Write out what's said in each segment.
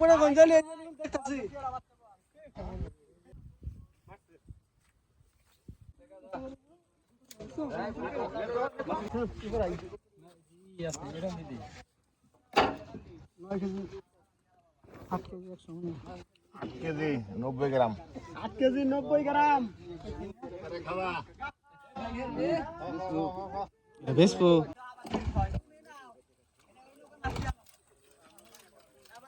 পুরো গঞ্জালি দেখতেছি কেজি আট কেজি একশো আট কেজি নব্বই গ্রাম।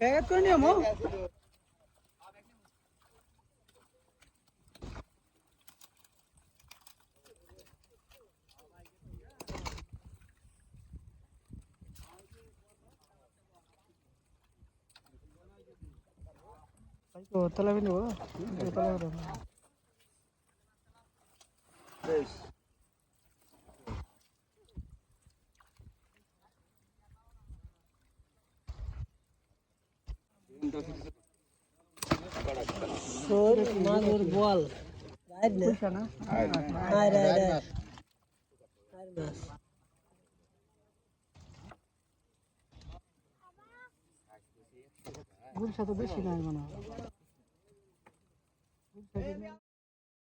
ব্যাগ করে নিয়ে তলাবি নেব তলাবি শোল মাগুর বল রাইট না পয়সা না রাইট রাইট রাইট রাইট মাছ গুলশা তো বেশি নাই মনে হয় 没有